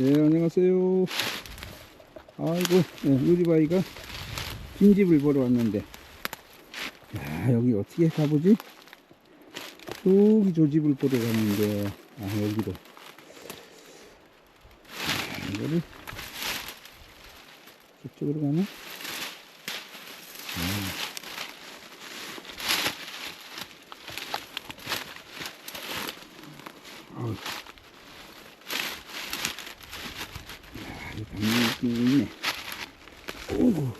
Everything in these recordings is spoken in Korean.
네, 안녕하세요. 아이고, 네, 유리바이가 빈집을 보러 왔는데, 야, 여기 어떻게 가보지? 여기 저 집을 보러 갔는데, 아, 여기로. 아, 이거를, 저쪽으로 가나? 아, 아 우. 이 방문이 있네. 오구.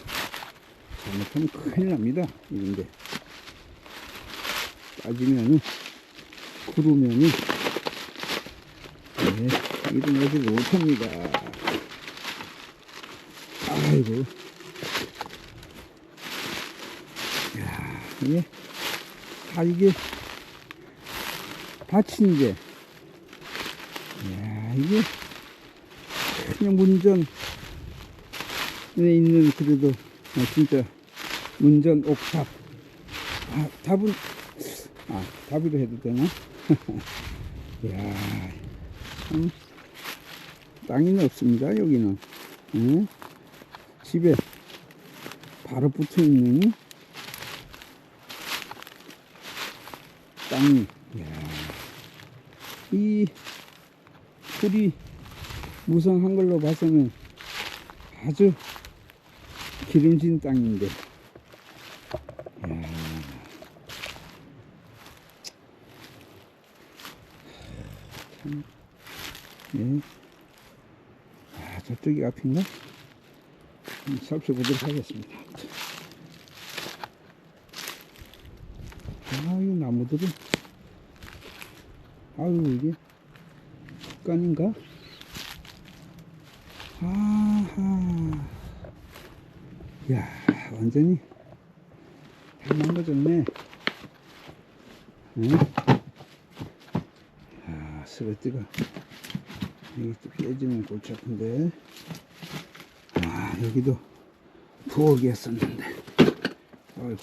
잘못하면 큰일 납니다. 이런데. 빠지면은, 구르면은, 네, 일어나지 못합니다. 아이고. 야 이게, 다 이게, 밭인데, 야 이게, 그냥 문전에 있는 그래도 아, 진짜 문전 옥탑 아 답은 아 답이로 해도 되나? 이야 참 땅이 없습니다 여기는 응? 집에 바로 붙어 있는 땅이 이야 이 풀이 무성한 걸로 봐서는 아주 기름진 땅인데. 이야. 참, 예. 아, 저쪽이 앞인가? 한번 살펴보도록 하겠습니다. 아, 이 나무들은, 아유, 이게, 습관인가? 아하. 야, 완전히 다 망가졌네. 응? 아, 스레트가 이것도 깨지면 골치 아픈데. 아, 여기도 부엌이 했었는데. 아이고.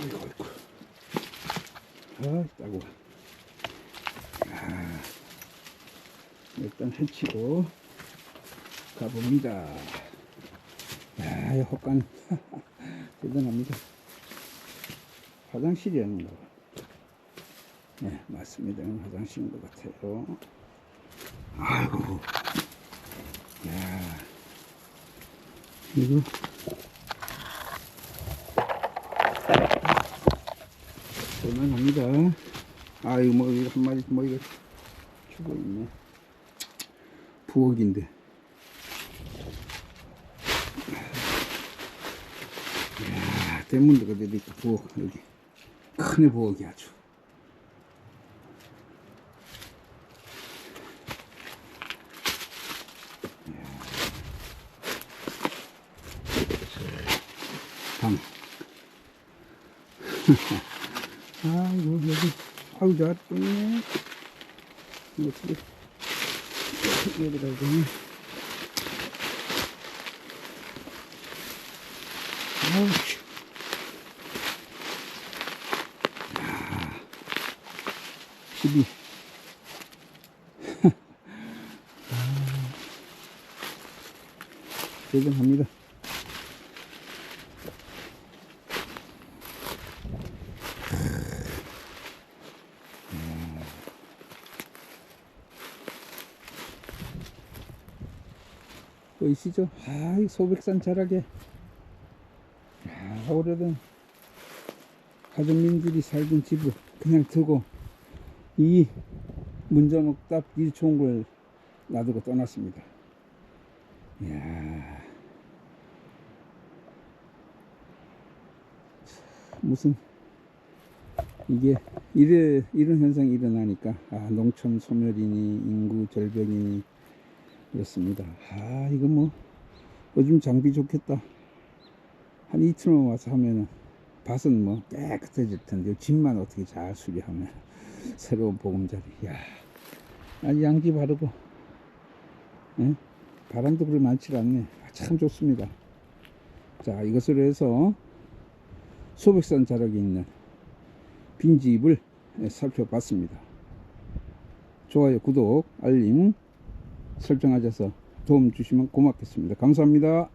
아이고, 아이고. 아, 따고. 일단 해치고 가봅니다. 야, 이 헛간 대단합니다. 화장실이라는 거. 네, 맞습니다. 화장실인 것 같아요. 아이고, 야, 이거 볼만합니다. 아, 이거 뭐, 이거 한 마리, 뭐, 이거 죽어 있네. 부엌인데. 대문도 그대로 있고, 부엌, 여기. 큰애 부엌이 아주. 방. 아이고, 여기, 아유, 잘. 이거 어떻게, 여기다 되네. 아우, 씨. 야, 12. 아, 대단합니다. 보이시죠? 아, 이 소백산 자락에 아, 오래된 가족민들이 살던 집을 그냥 두고 이 문전옥답 걸 놔두고 떠났습니다. 이야, 무슨 이게 이래, 이런 현상이 일어나니까 아, 농촌 소멸이니 인구 절벽이니 그렇습니다. 아, 이거 뭐, 요즘 장비 좋겠다. 한 이틀만 와서 하면은, 밭은 뭐 깨끗해질 텐데, 집만 어떻게 잘 수리하면, 새로운 보금자리. 야 아, 양지 바르고, 예? 바람도 그리 많지 않네. 아, 참 좋습니다. 자, 이것으로 해서, 소백산 자락에 있는 빈집을 살펴봤습니다. 좋아요, 구독, 알림 설정하셔서 도움 주시면 고맙겠습니다. 감사합니다.